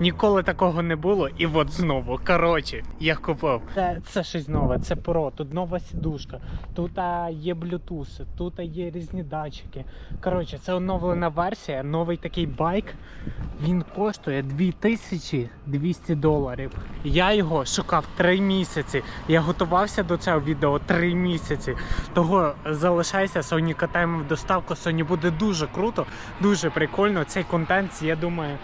Ніколи такого не було. І от знову. Коротше, я купив. Це, це щось нове, це про. Тут нова сідушка, тут а, є Bluetooth, тут а, є різні датчики. Коротше, це оновлена версія, новий такий байк. Він коштує 2200 доларів. Я його шукав 3 місяці. Я готувався до цього відео 3 місяці. Того залишайся, Sony катаємо в доставку. Sony буде дуже круто, дуже прикольно. Цей контент, я думаю.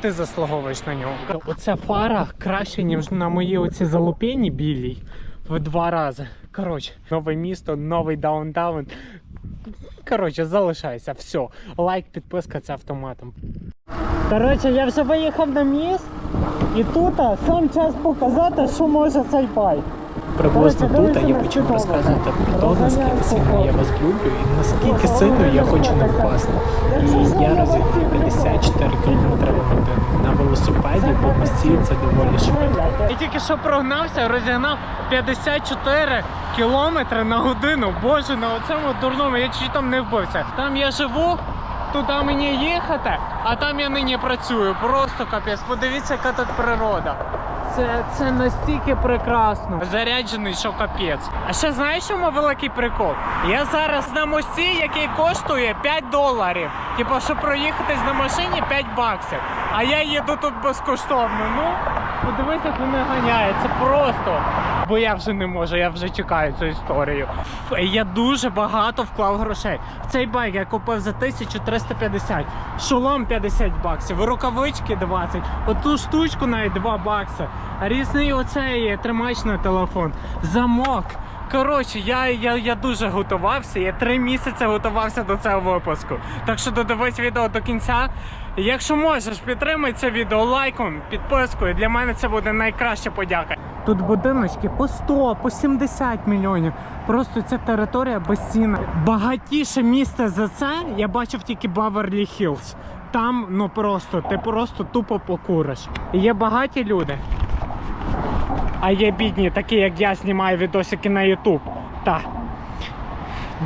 Ти заслуговуєш на нього. Оця фара краще, ніж на моїй оці залупені білій в два рази. Коротше, нове місто, новий даунтаун. Коротше, залишайся. Все. Лайк, підписка це автоматом. Коротше, я вже виїхав на міст, і тут сам час показати, що може цей байк. Приблизно тут я почав розказувати про те, наскільки сильно я вас люблю і наскільки сильно я хочу не впасти. І я розігнав 54 км на годину. На велосипеді по мості це доволі швидко. Я тільки що прогнався, розігнав 54 кілометри на годину. Боже, на цьому дурному я чуть там не вбився. Там я живу, туди мені їхати, а там я нині працюю. Просто капець. Подивіться, яка тут природа. Це, це настільки прекрасно. Заряджений, що капець. А ще знаєш, чому великий прикол? Я зараз на мості, який коштує 5 доларів. Типу, щоб проїхатись на машині 5 баксів. А я їду тут безкоштовно. Ну, подивись, як вони ганяють. Просто. Бо я вже не можу, я вже чекаю цю історію. Я дуже багато вклав грошей. В цей байк я купив за 1350, шолом 50 баксів, рукавички 20, оту штучку навіть 2 бакси. Різний оцей тримач на телефон, замок. Коротше, я, я, я дуже готувався. Я три місяці готувався до цього випуску. Так що додивись відео до кінця. Якщо можеш, підтримай це відео лайком, підпискою. Для мене це буде найкраща подяка. Тут будиночки по 100, по 70 мільйонів. Просто ця територія безцінна. Багатіше місце за це я бачив тільки Баверлі Хіллз. Там ну просто ти просто тупо покуриш. Є багаті люди. А є бідні, такі як я знімаю відосики на YouTube. Та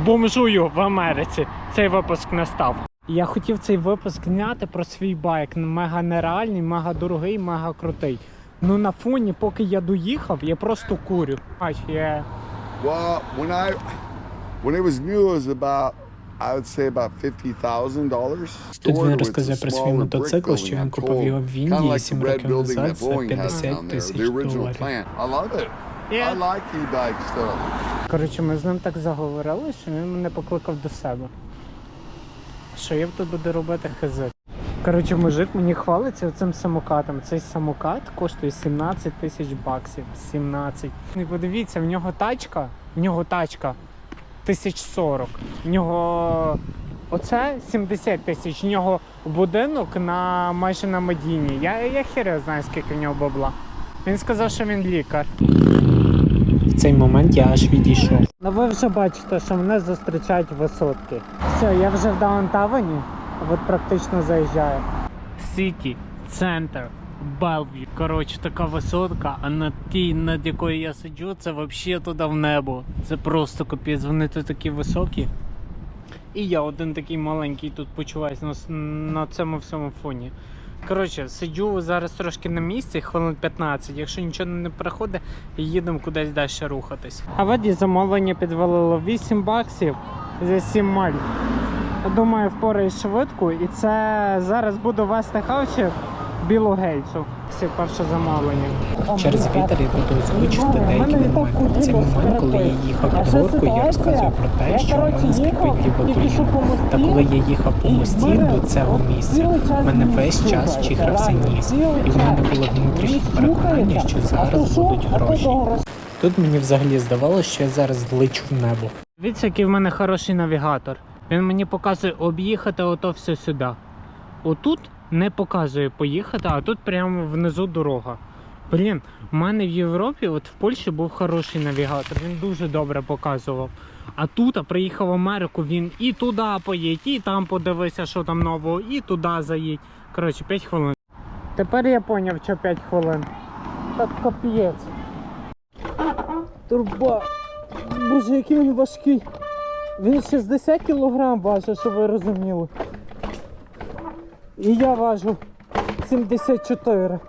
бомжую в Америці. Цей випуск не став. Я хотів цей випуск зняти про свій байк. Мега нереальний, мега дорогий, мега крутий. Ну на фоні, поки я доїхав, я просто курю. Бач, я Well, when I when it was new, it was about I would say about fifty thousand. Тут він розказав про свій мотоцикл, що він купив його в Індії 7 років назад за 50 тисяч доларів. Коротше, ми з ним так заговорили, що він мене покликав до себе. Що я тут буду робити хз. Коротше, мужик мені хвалиться цим самокатом. Цей самокат коштує 17 тисяч баксів. 17. І подивіться, в нього тачка, в нього тачка 1040. В нього оце 70 тисяч. В нього будинок на майже на Медіні. Я, я хіре знаю, скільки в нього бабла. Він сказав, що він лікар. В цей момент я аж відійшов. Ну ви вже бачите, що мене зустрічають висотки. Все, я вже в даунтавені, от практично заїжджаю. Сіті, центр, Белв'ю. Коротше, така висотка, а над тій, над якою я сиджу, це взагалі туди в небо. Це просто капець, вони тут такі високі. І я один такий маленький тут почуваюся на, на цьому всьому фоні. Коротше, сиджу зараз трошки на місці, хвилин 15. Якщо нічого не приходить, їдемо кудись далі рухатись. А воді замовлення підвалило 8 баксів за 7 маль. Думаю, впораюсь швидко, і це зараз буду вести хавчик білу гейцу. Це перше замовлення. Через вітер я буду озвучити деякі моменти. В цей момент, коли я їхав під горку, я розказую про те, що в мене скрипить ліве. Та коли я їхав по мості до цього місця, в мене весь час чихався ніс. І в мене було внутрішнє переконання, що зараз будуть гроші. Тут мені взагалі здавалося, що я зараз злечу в небо. Дивіться, який в мене хороший навігатор. Він мені показує об'їхати ото все сюди. Отут не показує поїхати, а тут прямо внизу дорога. Блін, в мене в Європі, от в Польщі був хороший навігатор, він дуже добре показував. А тут, а приїхав в Америку, він і туди поїдь, і там подивися, що там нового, і туди заїдь. Коротше, 5 хвилин. Тепер я зрозумів, що 5 хвилин. Так капець. Турба. Боже, який він важкий. Він 60 кг важить, щоб ви розуміли. І я важу 74.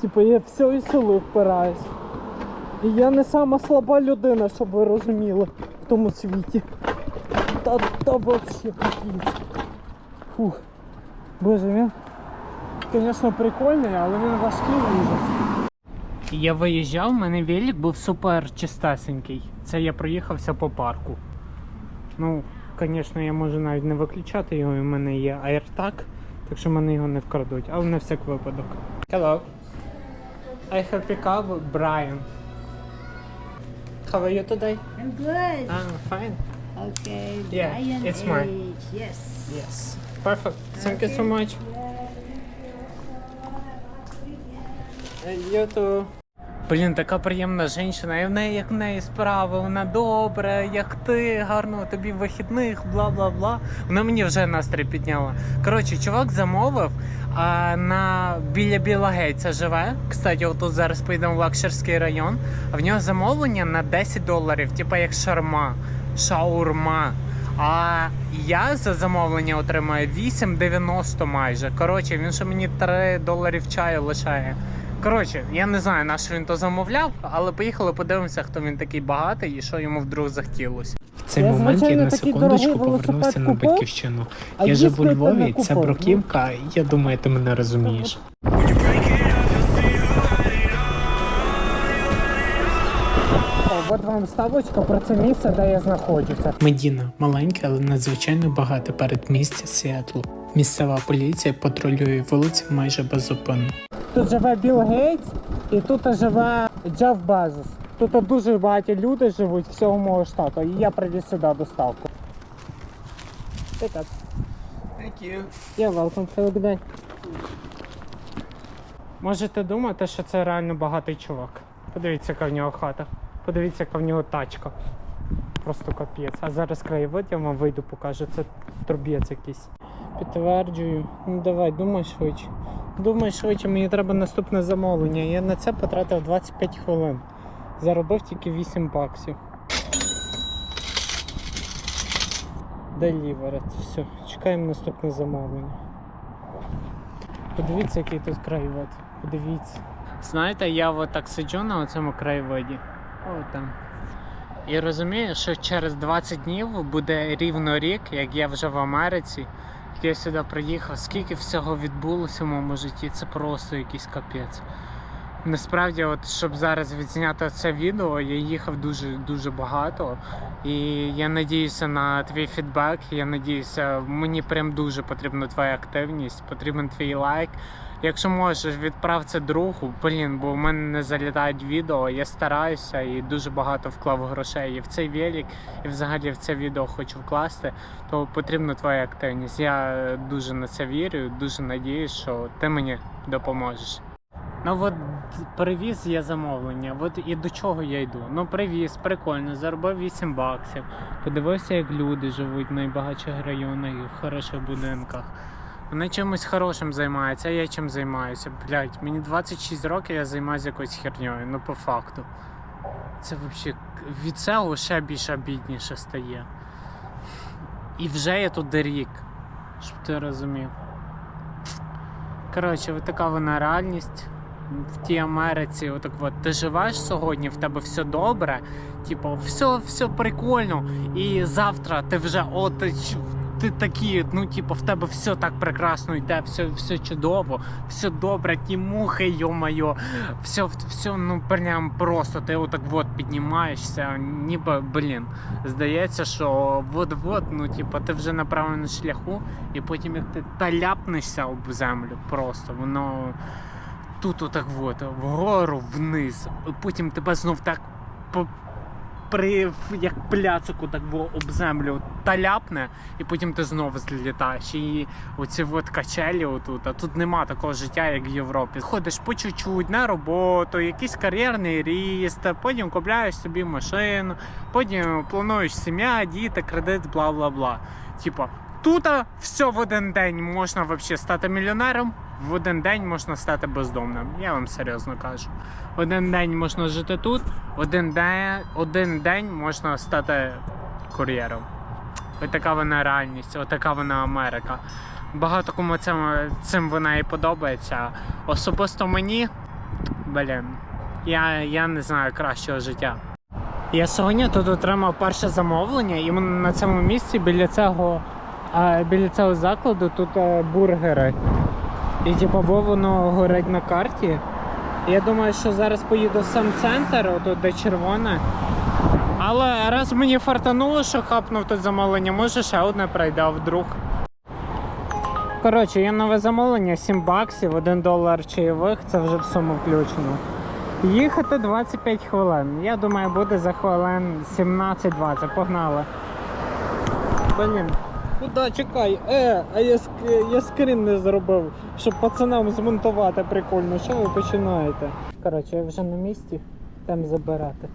Типу я все і силу впираюсь. І я не сама слаба людина, щоб ви розуміли в тому світі. Та, та вообще. Фух. Боже, він, звісно, прикольний, але він важкий ужас. Я виїжджав, в мене велик був супер чистесенький. Це я проїхався по парку. Ну, звісно, я можу навіть не виключати його, і в мене є AirTag, так що мене його не вкрадуть, але на всяк випадок. Hello. I have pick up Brian. How are you today? I'm good. I'm fine. okay. yeah, Brian it's mine. H. Yes. Yes. Perfect. Thank okay. you so much. And You too. Блін, така приємна жінка, і в неї як в неї справи, вона добра, як ти, гарного тобі вихідних, бла бла бла. Вона мені вже настрій підняла. Коротше, чувак замовив а, на біля Білагейця живе. Кстати, отут зараз поїдемо в Лакшерський район. А в нього замовлення на 10 доларів, типа як шарма, шаурма. А я за замовлення отримаю 8,90 майже. Коротше, він ще мені 3 доларів чаю лишає. Коротше, я не знаю, на що він то замовляв, але поїхали подивимося, хто він такий багатий і що йому вдруг захотілося. В цей Я, момент я на секундочку повернувся велосипед на купив, батьківщину. а Я живу у Львові, це купив. бруківка, я думаю, ти мене розумієш. От вам ставочка про це місце, де я знаходжуся. Медіна маленьке, але надзвичайно багате передмістя Сіетлу. Місцева поліція патрулює вулиці майже беззупинно. Тут живе Білл Гейтс і тут живе Джеф Безос. Тут дуже багаті люди живуть всього мого штату, і я привіз сюди доставку. Pick up. Thank you. You're welcome, have a good day. Можете думати, що це реально багатий чувак. Подивіться, яка в нього хата. Подивіться, яка в нього тачка. Просто капець. А зараз краєвид я вам вийду, покажу. Це трубець якийсь. Підтверджую. Ну давай, думай швидше. Думай швидше, мені треба наступне замовлення. Я на це потратив 25 хвилин. Заробив тільки 8 баксів. Delivered. Все, чекаємо наступне замовлення. Подивіться, який тут краєвид. Подивіться. Знаєте, я от так сиджу на цьому краєвиді. О, там. І розумію, що через 20 днів буде рівно рік, як я вже в Америці. Я сюди приїхав, скільки всього відбулося в моєму житті, це просто якийсь капець. Насправді, от щоб зараз відзняти це відео, я їхав дуже дуже багато. І я надіюся на твій фідбек. Я надіюся, мені прям дуже потрібна твоя активність, потрібен твій лайк. Якщо можеш, відправ це другу, блін, бо в мене не залітають відео. Я стараюся і дуже багато вклав грошей і в цей велик, і взагалі в це відео хочу вкласти. То потрібна твоя активність. Я дуже на це вірю, дуже надіюсь, що ти мені допоможеш. Ну от привіз я замовлення. От і до чого я йду? Ну привіз, прикольно, заробив 8 баксів. Подивився, як люди живуть в найбагатших районах і в хороших будинках. Вони чимось хорошим займаються, а я чим займаюся? Блять, мені 26 років, я займаюся якоюсь херньою, ну по факту. Це взагалі від цього ще більше бідніше стає. І вже я тут рік, щоб ти розумів. Коротше, от така вона реальність. В тій Америці, отак от ти живеш сьогодні, в тебе все добре, типу, все, все прикольно, і завтра ти вже от ти, ч- ти такі, ну типу, в тебе все так прекрасно йде, все, все чудово, все добре, ті мухи, йо-моє, все, все, ну прям просто ти отак от піднімаєшся, ніби, блін, здається, що от-от, ну типу, ти вже на правильному шляху, і потім як ти таляпнешся об землю, просто воно тут отак от, вгору, вниз. Потім тебе знов так по, при, як пляцику так во, об землю та ляпне, і потім ти знову злітаєш. І оці от качелі отут, а тут нема такого життя, як в Європі. Ходиш по чуть-чуть на роботу, якийсь кар'єрний ріст, потім купляєш собі машину, потім плануєш сім'я, діти, кредит, бла бла бла. Типа, тут все в один день можна вообще стати мільйонером, в один день можна стати бездомним. Я вам серйозно кажу. Один день можна жити тут, один день, один день можна стати кур'єром. Ось така вона реальність, ось така вона Америка. багато кому цим, цим вона і подобається. Особисто мені, блін, я, я не знаю кращого життя. Я сьогодні тут отримав перше замовлення, і на цьому місці біля цього, а, біля цього закладу тут е, бургери. І типу, воно горить на карті. Я думаю, що зараз поїду в сам центр, отут де червоне. Але раз мені фартануло, що хапнув тут замовлення, може ще одне прийде, а вдруг. Коротше, є нове замовлення, 7 баксів, 1 долар чайових, це вже в суму включено. Їхати 25 хвилин. Я думаю, буде за хвилин 17-20. Погнали. Блін. Куда чекай? Е, а я, ск- я скрін не зробив, щоб пацанам змонтувати прикольно. Що ви починаєте? Коротше, я вже на місці, там забирати.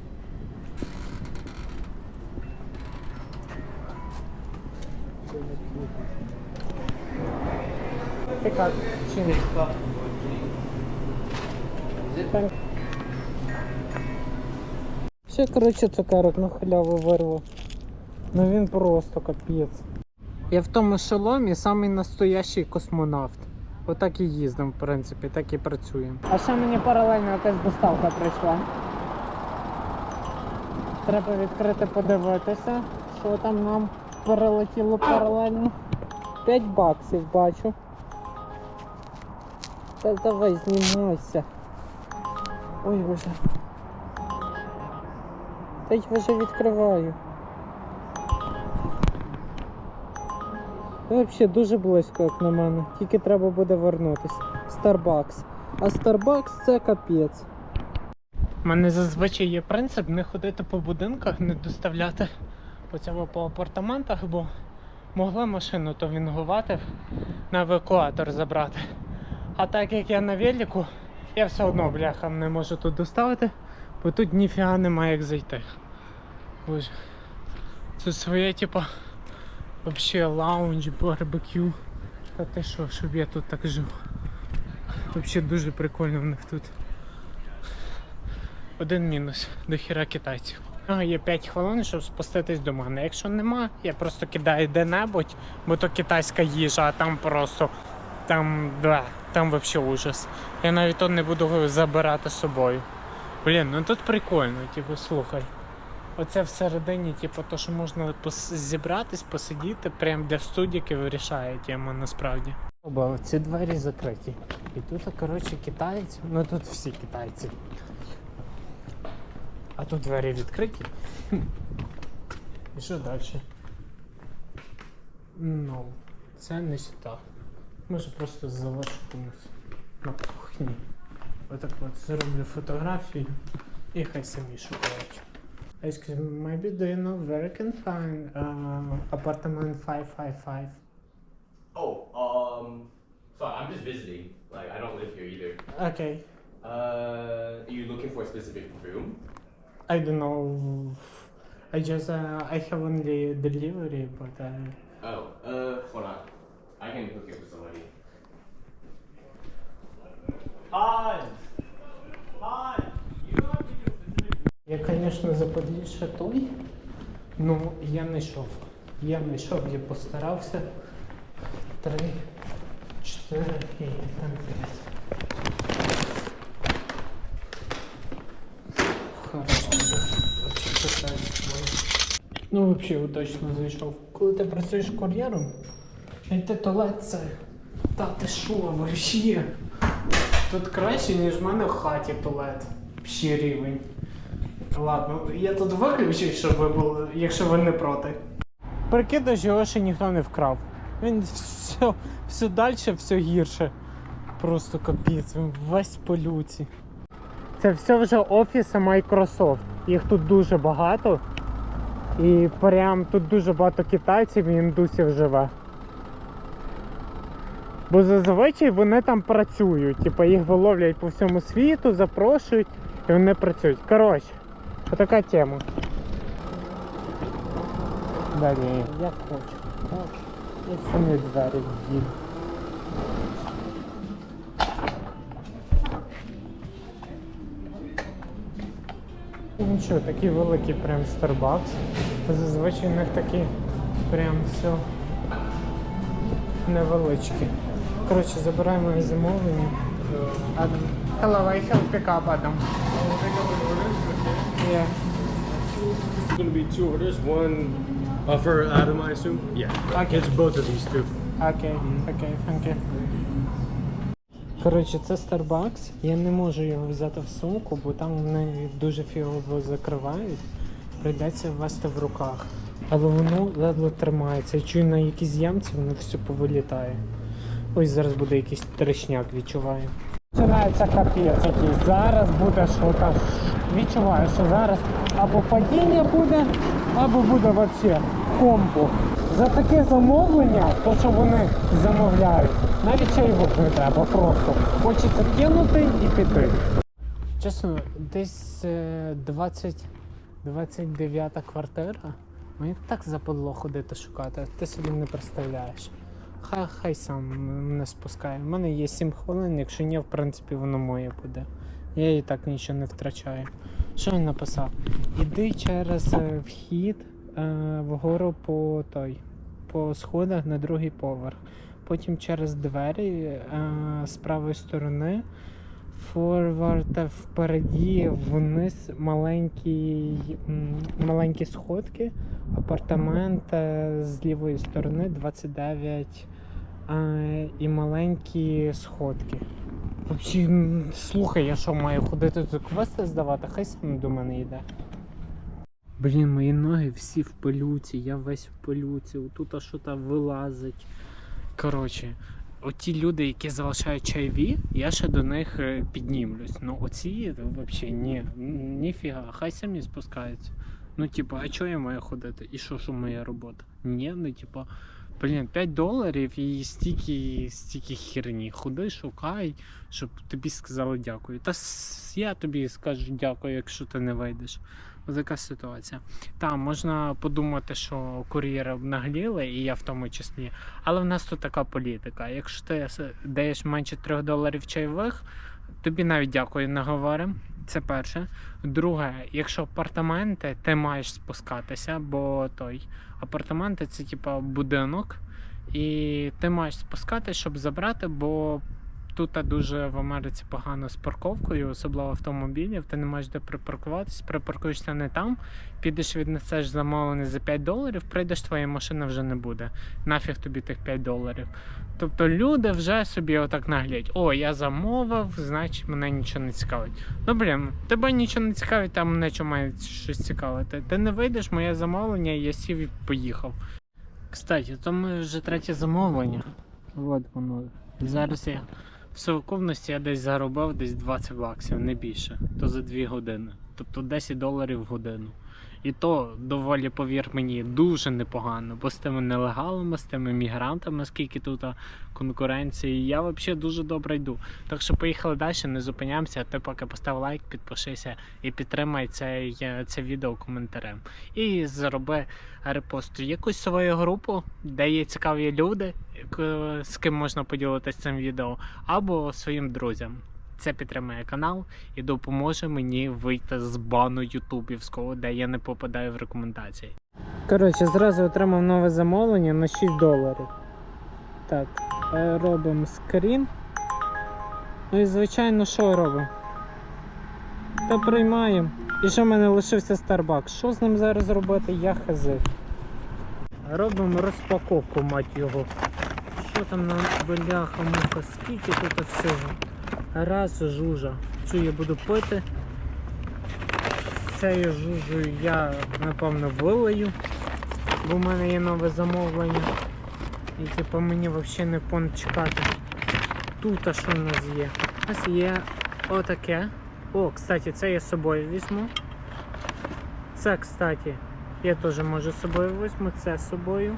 Ти. Ще, коротше, цукерок на халяву вирвав. Ну він просто капець. Я в тому шоломі самий настоящий космонавт. Отак і їздимо, в принципі, так і працюємо. А ще мені паралельно якась доставка прийшла. Треба відкрити, подивитися, що там нам перелетіло паралельно. 5 баксів бачу. Та давай знімайся. Ой, вже. Та я вже відкриваю. Взагалі дуже близько, як на мене. Тільки треба буде вернутися. Starbucks. А Starbucks це капець. У мене зазвичай є принцип не ходити по будинках, не доставляти оцього по апартаментах, бо могла машину то вінгувати на евакуатор забрати. А так як я на велику, я все одно бляха не можу тут доставити, бо тут ніфіга немає як зайти. Боже. Це своє, типа, вообще лаунж, барбекю. Та ти що, щоб я тут так жив. Вообще дуже прикольно в них тут. Один мінус, до хіра китайців. А, Є 5 хвилин, щоб спуститись до мене. Якщо нема, я просто кидаю де-небудь, бо то китайська їжа, а там просто там, да, там вообще ужас. Я навіть то не буду забирати з собою. Блін, ну тут прикольно, типу, слухай. Оце всередині, типу, то, що можна пос- зібратись, посидіти, прям для студіки вирішає тему насправді. Оба, ці двері закриті. І тут, коротше, китайці, ну тут всі китайці. А тут двері відкриті. І що далі? Ну, це не сюди. Може просто залишу комусь на кухні. Отак от зроблю фотографії і хай самі шукають. Excuse me, maybe do you know where I can find uh, apartment 555? Oh, um, sorry, I'm just visiting. Like, I don't live here either. Okay, Uh, are you looking for a specific room? I don't know. I just uh, I have only delivery, but uh, Oh, uh, hold on. I can hook you up with somebody. Hans! Я, звісно, заподільше той. Ну, я не йшов. Я не йшов, я постарався. Три, чотири і там п'ять. Хорошо, почекай. Ну, взагалі, удачно зайшов. Коли ти працюєш кур'єром, знайти туалет це. Та ти що, вообще? Тут краще, ніж в мене в хаті туалет. Ще рівень. Ладно, я тут виключу, щоб ви були, якщо ви не проти. Прикидаш, його ще ніхто не вкрав. Він все, все далі, все гірше. Просто капець, він весь в полюці. Це все вже офіси Microsoft. Їх тут дуже багато. І прям тут дуже багато китайців і індусів живе. Бо зазвичай вони там працюють. Типу їх виловлять по всьому світу, запрошують і вони працюють. Коротше, така тема. Далі, як хочу. Так, і самі двері в'їду. Нічого, такий великий прям Starbucks. Зазвичай у них такі прям все невеличкі. Коротше, забираємо замовлення. Hello, I help pick up Adam. Yeah. It's gonna be two orders. One uh, for Adam, I assume. Yeah. Okay. It's both of these two. Окей, окей, thank you. Коротше, це Starbucks. Я не можу його взяти в сумку, бо там вони дуже фігово закривають. Прийдеться ввести в руках. Але воно ледве тримається. Я чую на якійсь ямці, воно все повилітає. Ось зараз буде якийсь трешняк, відчуваю. Починається капець якийсь. Зараз буде то Відчуваю, що зараз або падіння буде, або буде взагалі комбо. За таке замовлення, то що вони замовляють, навіть чайвок не треба, просто хочеться кинути і піти. Чесно, десь е, 20, 29 квартира. Мені так западло ходити шукати, ти собі не представляєш. Хай, хай сам мене спускає. У мене є 7 хвилин, якщо ні, в принципі, воно моє буде. Я і так нічого не втрачаю. Що він написав? Іди через е, вхід е, вгору по той, по сходах на другий поверх. Потім через двері е, з правої сторони. Форвард впереді вниз маленькі, маленькі сходки, апартамент з лівої сторони 29 е, і маленькі сходки. Взагалі, слухай, я що маю ходити тут квести здавати, хай сам до мене йде. Блін, мої ноги всі в пилюці, я весь в пилюці, отут що там вилазить. Коротше, оті люди, які залишають чайові, я ще до них е, піднімлюсь. Ну оці взагалі ні, ніфіга, хай самі спускаються. Ну, типу, а чого я маю ходити? І що, що моя робота? Ні, ну типу, блін, 5 доларів і стільки, стільки херні. Ходи, шукай, щоб тобі сказали дякую. Та я тобі скажу дякую, якщо ти не вийдеш. Ось така ситуація. Там можна подумати, що кур'єри обнагліли, і я в тому числі. Але в нас тут така політика. Якщо ти даєш менше 3 доларів чайових, тобі навіть дякую не говоримо. Це перше. Друге, якщо апартаменти, ти маєш спускатися, бо той апартаменти це типа будинок, і ти маєш спускатись, щоб забрати, бо тут дуже в Америці погано з парковкою, особливо автомобілів. Ти не маєш де припаркуватись, припаркуєшся не там, підеш віднесеш замовлений за 5 доларів, прийдеш, твоя машина вже не буде. Нафіг тобі тих 5 доларів. Тобто люди вже собі отак наглядять: о, я замовив, значить мене нічого не цікавить. Ну блін, тебе нічого не цікавить, там мене чого має щось цікавити. Ти не вийдеш, моє замовлення, я сів і поїхав. Кстати, то ми вже третє замовлення. От воно. Зараз я в совокупності я десь заробив десь 20 баксів, не більше. То за 2 години. Тобто 10 доларів в годину. І то доволі, повір мені, дуже непогано, бо з тими нелегалами, з тими мігрантами, скільки тут конкуренції, я взагалі дуже добре йду. Так що поїхали далі, не зупиняємося. Ти поки постав лайк, підпишися і підтримай це, це відео коментарем. І зароби репост якусь свою групу, де є цікаві люди, з ким можна поділитися цим відео, або своїм друзям. Це підтримує канал і допоможе мені вийти з бану ютубівського, де я не попадаю в рекомендації. Коротше, зразу отримав нове замовлення на 6 доларів. Так, е, робимо скрін. Ну і звичайно, що робимо? Та приймаємо. І що в мене лишився Starbucks? Що з ним зараз робити? Я хази. Робимо розпаковку, мать його. Що там на бляха муха? Скільки тут всього? Раз жужа. Цю я буду пити. Цією жужею я напевно вилию, бо в мене є нове замовлення. І типу мені взагалі не пон чекати. Тут а що в нас є? У нас є отаке. О, кстати, це я з собою візьму. Це, кстати, я теж можу з собою візьму, це з собою.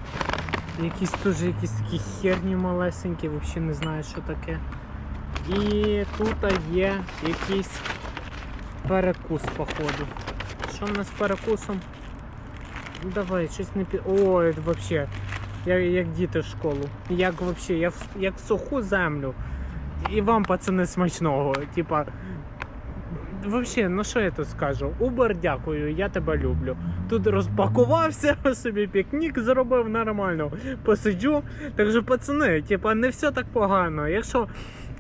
Якісь теж якісь такі херні малесенькі, взагалі не знаю, що таке. І тут є якийсь перекус, походу. Що в нас з перекусом? Ну давай, щось не пі. Ой, взагалі. Я як діти в школу. Як взагалі, я в, як в суху землю. І вам, пацани, смачного. Типа, взагалі, ну що я тут скажу? Uber, дякую, я тебе люблю. Тут розпакувався, собі пікнік зробив нормально, посиджу. Так що, пацани, типа, не все так погано. Якщо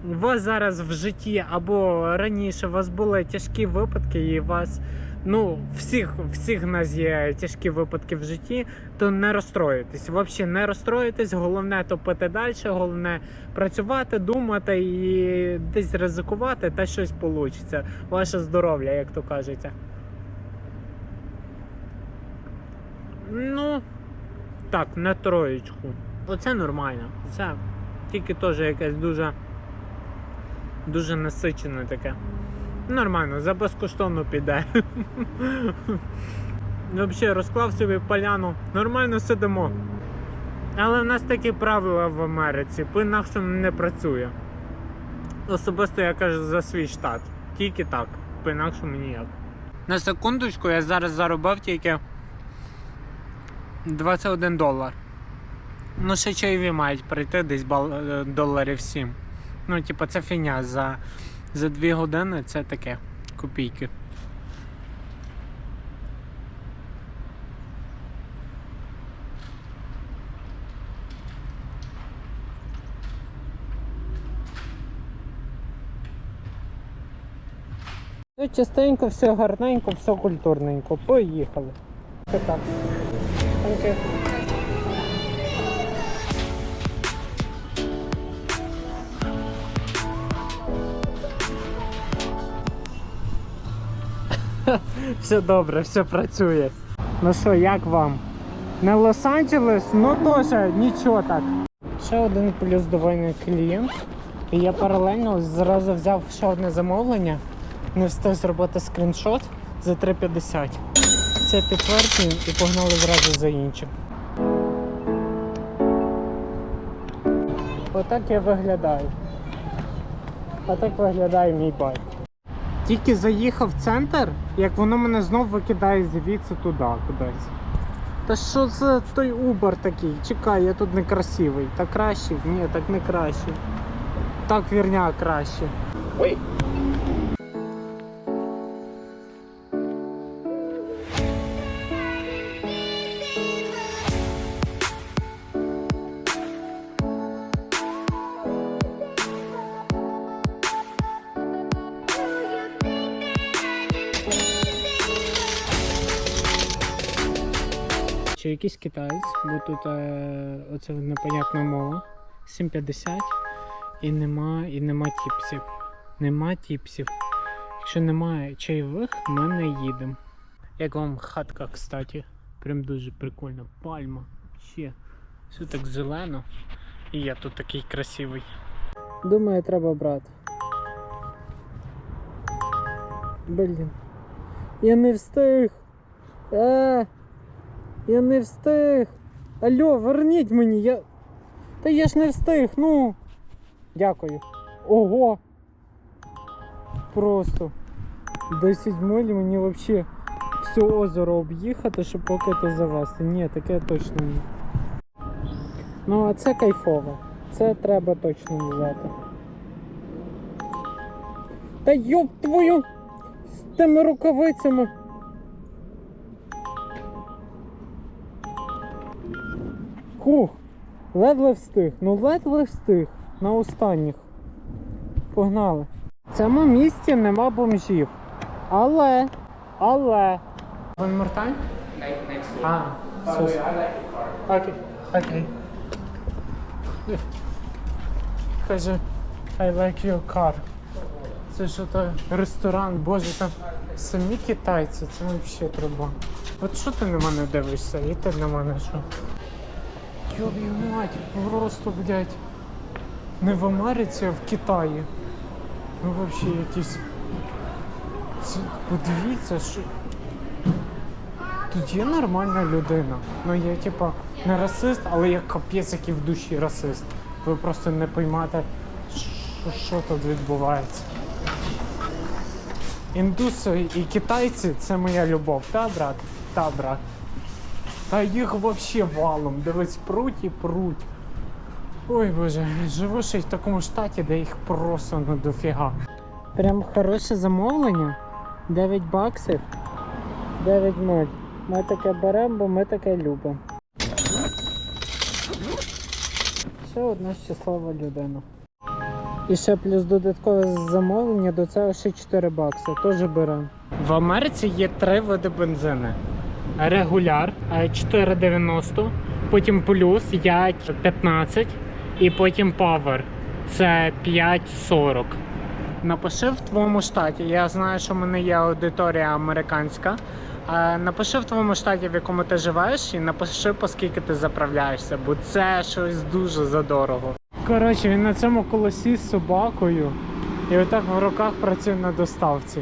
у вас зараз в житті або раніше у вас були тяжкі випадки, і вас. Ну, всіх, всіх нас є тяжкі випадки в житті, то не розстроюйтесь. Взагалі не розстроюйтесь, головне топити далі, головне працювати, думати і десь ризикувати, та щось вийде. Ваше здоров'я, як то кажеться. Ну, так, на троєчку. Оце нормально. Це тільки теж якесь дуже. Дуже насичене таке. Нормально, за безкоштовно піде. Взагалі розклав собі поляну, нормально сидимо. Але в нас такі правила в Америці, по-інакшому не працює. Особисто я кажу за свій штат. Тільки так, по-інакшому ніяк. На секундочку я зараз заробив тільки 21 долар. Ну, ще чайові мають прийти десь е, доларів 7. Ну, типа, це фігня за, за 2 години це таке копійки. Ну, частенько, все гарненько, все культурненько. Поїхали. Так. Все добре, все працює. Ну що, як вам? Не Лос-Анджелес, ну теж нічого так. Ще один плюс довольний клієнт. І я паралельно зразу взяв ще одне замовлення. Не встиг зробити скріншот за 3,50. Це підтверджуємо і погнали зразу за іншим. Отак я виглядаю. Отак виглядає мій байк. Тільки заїхав в центр, як воно мене знов викидає звідси туди кудись. Та що за той Uber такий? Чекай, я тут не красивий. Та краще? Ні, так не краще. Так вірня краще. Чи якийсь китаєць, бо тут е, оце непонятна мова. 7,50 і нема, і нема тіпсів. Нема тіпсів. Якщо немає чайових, ми не їдемо. Як вам хатка, кстати. Прям дуже прикольно. Пальма. Ще. Все так зелено. І я тут такий красивий. Думаю, треба брати. Блін. Я не встиг. А, я не встиг. Алло, верніть мені, я. Та я ж не встиг, ну. Дякую. Ого. Просто 10 миль мені взагалі все озеро об'їхати, щоб поки то завести. Ні, таке точно ні. Ну, а це кайфово. Це треба точно взяти. Та йоп твою! З тими рукавицями. Хух, ледве встиг. Ну ледве встиг. На останніх. Погнали. В цьому місті нема бомжів. Але. Але. One more time? А, все. Окей. Окей. Каже, I like your car. Це що то ресторан, боже, там самі китайці, це взагалі треба. От що ти на мене дивишся? І ти на мене що? Йоб'ю мать, просто, блядь. Не в Америці, а в Китаї. Ну взагалі якісь. Подивіться, що. Тут є нормальна людина. Ну я типа не расист, але я капець який в душі расист. Ви просто не поймете, що, що тут відбувається. Індуси і китайці це моя любов, та брат? Та брат. Та їх вообще валом. Дивись, пруть і пруть. Ой боже, живу ще й в такому штаті, де їх просто ну дофіга. Прям хороше замовлення. 9 баксів. 9 0. Ми таке беремо, бо ми таке любимо. Ще одна щаслива людина. І ще плюс додаткове замовлення до цього ще 4 бакси. Теж беремо. В Америці є три види бензини. Регуляр е, 4,90, потім плюс 5,15 і потім Power. Це 5,40. Напиши в твоєму штаті. Я знаю, що в мене є аудиторія американська. Е, Напиши в твоєму штаті, в якому ти живеш, і напиши, по скільки ти заправляєшся, бо це щось дуже задорого. Коротше, він на цьому колесі з собакою і отак в руках працює на доставці.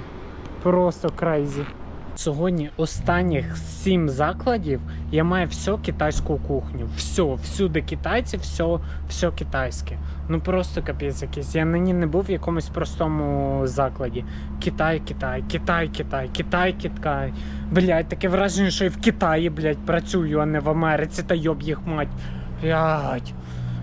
Просто крейзі. Сьогодні останніх сім закладів я маю всю китайську кухню. Все, всюди китайці, все, все китайське. Ну просто капець якийсь. Я нині не був в якомусь простому закладі. Китай, Китай, Китай, Китай, Китай, Китай. Блять, таке враження, що я в Китаї, блять, працюю, а не в Америці, та йоб їх мать. Блять.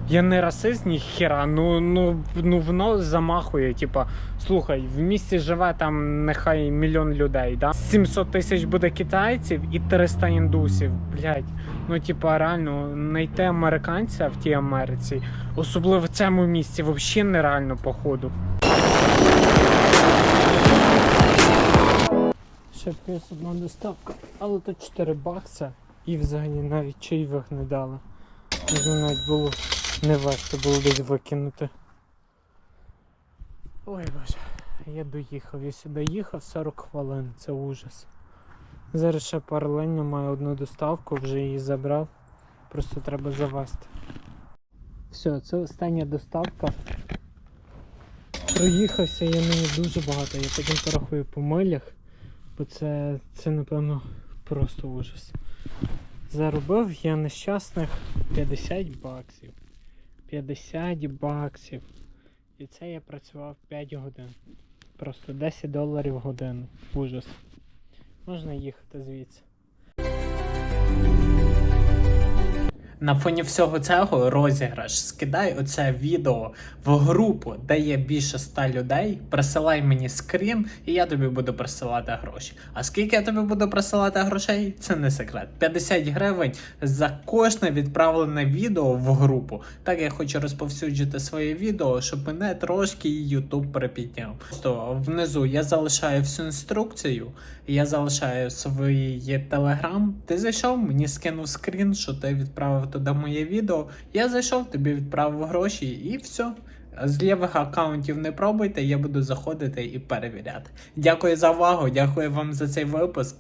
Я не расист, ні хера, ну, ну, ну воно замахує. Типа, слухай, в місті живе там нехай мільйон людей, да? 700 тисяч буде китайців і 300 індусів. Блять. Ну, типа, реально, знайти американця в тій Америці, особливо в цьому місці, взагалі нереально, походу. Ще плюс одна доставка, але тут 4 бакса і взагалі навіть чайових не дали. Можна навіть було не варто було десь викинути. Ой боже, я доїхав, я сюди їхав 40 хвилин, це ужас. Зараз ще паралельно маю одну доставку, вже її забрав. Просто треба завести. Все, це остання доставка. Проїхався я нині дуже багато, я потім порахую по милях, бо це, це напевно просто ужас. Заробив я нещасних 50 баксів. 50 баксів. І це я працював 5 годин. Просто 10 доларів в годину. Ужас. Можна їхати звідси. На фоні всього цього розіграш. Скидай оце відео в групу, де є більше 100 людей. Присилай мені скрін, і я тобі буду присилати гроші. А скільки я тобі буду присилати грошей, це не секрет. 50 гривень за кожне відправлене відео в групу. Так я хочу розповсюджити своє відео, щоб мене трошки YouTube припідняв. Просто внизу я залишаю всю інструкцію, я залишаю свій телеграм. Ти зайшов, мені скинув скрін, що ти відправив туди моє відео. Я зайшов, тобі відправив гроші і все. З лівих аккаунтів не пробуйте, я буду заходити і перевіряти. Дякую за увагу, дякую вам за цей випуск.